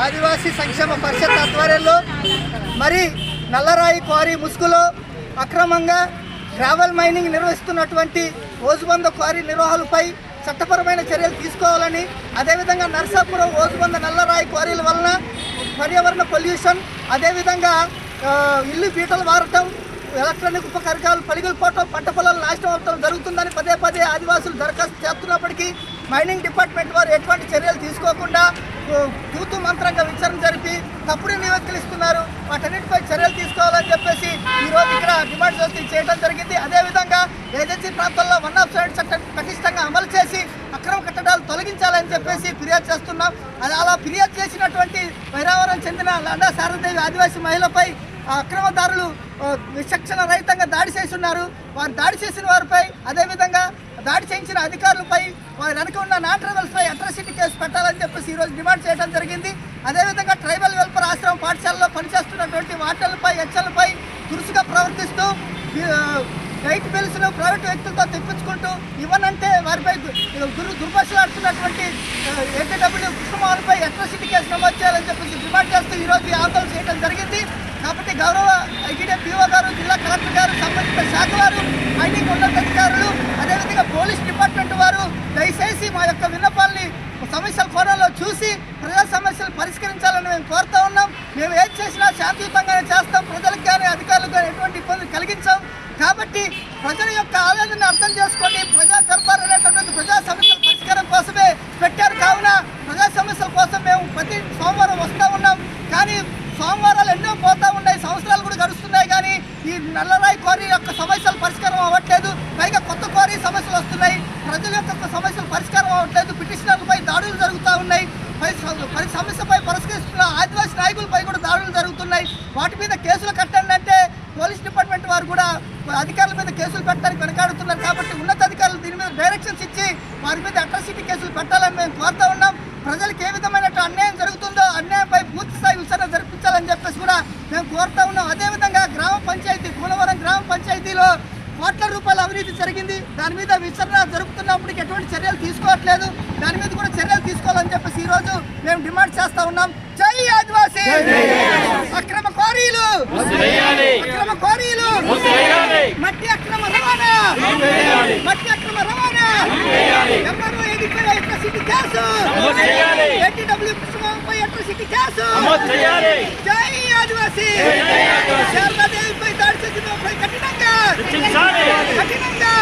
ఆదివాసీ సంక్షేమ పరిషత్ ఆధ్వర్యంలో మరి నల్లరాయి క్వారీ ముసుగులో అక్రమంగా గ్రావెల్ మైనింగ్ నిర్వహిస్తున్నటువంటి ఓజుబంద క్వారీ నిర్వహణపై చట్టపరమైన చర్యలు తీసుకోవాలని అదేవిధంగా నర్సాపురం ఓజుబంద నల్లరాయి క్వారీల వలన పర్యావరణ పొల్యూషన్ అదేవిధంగా ఇల్లు పీటలు మారటం ఎలక్ట్రానిక్ ఉపకరణాలు పలిగిపోవటం పంట పొలాలు నాశనం అవటం జరుగుతుందని పదే పదే ఆదివాసులు దరఖాస్తు చేస్తున్నప్పటికీ మైనింగ్ డిపార్ట్మెంట్ వారు ఎటువంటి చర్యలు తీసుకోకుండా తూతు మంత్రంగా విచారణ జరిపి తప్పుడు నివేదికలు ఇస్తున్నారు వాటన్నిటిపై చర్యలు తీసుకోవాలని చెప్పేసి ఈరోజు ఇక్కడ డిమాండ్ చేసి చేయడం జరిగింది. అదేవిధంగా ఏజెన్సీ ప్రాంతాల్లో వన్ ఆఫ్ సైడ్ చట్టం పటిష్టంగా అమలు చేసి అక్రమ కట్టడాలు తొలగించాలని చెప్పేసి ఫిర్యాదు చేస్తున్నాం. అది అలా ఫిర్యాదు చేసినటువంటి వైరావరం చెందిన లండా శారదేవి ఆదివాసీ మహిళపై అక్రమదారులు ఆ, విచక్షణ రహితంగా దాడి చేసి ఉన్నారు వారు దాడి చేసిన వారిపై అదేవిధంగా దాడి చేయించిన అధికారులపై వారి వెనక ఉన్న నాన్ ట్రైబల్స్పై అట్రాసిటీ కేసు పెట్టాలని చెప్పేసి ఈరోజు డిమాండ్ చేయడం జరిగింది. అదేవిధంగా ట్రైబల్ వెల్ఫేర్ ఆశ్రమం పాఠశాలలో పనిచేస్తున్నటువంటి వాటర్లపై హెచ్చలపై దురుసుగా ప్రవర్తిస్తూ రైట్ లైట్ బిల్స్ను ప్రైవేట్ వ్యక్తులతో తెప్పించుకుంటూ ఇవ్వనంటే వారిపై దుర్ దుర్భాషలాడుతున్నటువంటి ఏపీడబ్ల్యూ కృష్ణమోహన్పై అట్రాసిటీ కేసు నమోదు చేయాలని చెప్పేసి డిమాండ్ చేస్తూ ఈరోజు ఆందోళన చేయడం జరిగింది. కాబట్టి గౌరవ ఐటీడీ పీఓ గారు జిల్లా కలెక్టర్ గారు సంబంధిత శాఖ వారు మైనింగ్ ఉన్నతాధికారులు అదేవిధంగా పోలీస్ డిపార్ట్మెంట్ వారు దయచేసి మా యొక్క విన్నపాలని సమస్యల కోణంలో చూసి ప్రజా సమస్యలు పరిష్కరించాలని మేము కోరుతా ఉన్నాం. మేము ఏది చేసినా శాంతియుతంగానే చేస్తాం. ప్రజలకు కానీ అధికారులకు కానీ ఎటువంటి ఇబ్బందులు కలిగించాం కాబట్టి ప్రజల యొక్క ఆవేదన అర్థం చేసుకొని ప్రజా దర్బార్ అనేటటువంటి ప్రజా సమస్యల పరిష్కారం కోసమే పెట్టారు కావున ప్రజా సమస్యల కోసం మేము ప్రతి సోమవారం వస్తూ ఉన్నాం కానీ సోమవారాలు ఎన్నో పోతా ఉన్నాయి సంవత్సరాలు కూడా గడుస్తున్నాయి కానీ ఈ నల్లరాయి క్వారీ యొక్క సమస్యలు పరిష్కారం అవ్వట్లేదు. పైగా కొత్త క్వారీ సమస్యలు వస్తున్నాయి. ప్రజల యొక్క సమస్యలు పరిష్కారం అవ్వట్లేదు. పిటిషనర్లపై దాడులు జరుగుతూ ఉన్నాయి. పై సమస్యపై పరిష్కరిస్తున్న ఆదివాసీ నాయకులపై కూడా దాడులు జరుగుతున్నాయి. వాటి మీద కేసులు కట్టండి అంటే పోలీస్ డిపార్ట్మెంట్ వారు కూడా అధికారుల మీద కేసులు పెట్టడానికి వెనకాడుతున్నారు. కాబట్టి ఉన్నతాధికారులు దీని మీద డైరెక్షన్స్ ఇచ్చి వారి మీద అట్రాసిటీ కేసులు పెట్టాలని మేము కోరుతా ఉన్నాం. ప్రజలకి ఏ విధమైన అన్యాయం జరుగుతుందో అన్యాయంపై పూర్తి స్థాయి విచారణ జరిపించాలని చెప్పేసి కూడా మేము కోరుతా ఉన్నాం అదేవిధంగా గ్రామ కూనవరం గ్రామ పంచాయతీలో కోట్ల రూపాయల అవినీతి జరిగింది. దాని మీద విచారణ జరుపుతున్నప్పటికీ ఎటువంటి చర్యలు తీసుకోవట్లేదు. దాని మీద కూడా చర్యలు తీసుకోవాలని చెప్పేసి ఈ రోజు మేము డిమాండ్ చేస్తా ఉన్నాం. జై ఆదివాసీ! అక్రమ క్వారీలు! అక్రమ క్వారీలు! మట్టి అక్రమ రవాణా! మట్టి అక్రమ రవాణా! ఎంఆర్ఓ ఎడిపై అట్రాసిటీ కేసు ఏటీడబ్ల్యూ కృష్ణబాబుపై అట్రాసిటీ కేసు జై ఆదివాసీ! కఠినంగా? కఠినంగా?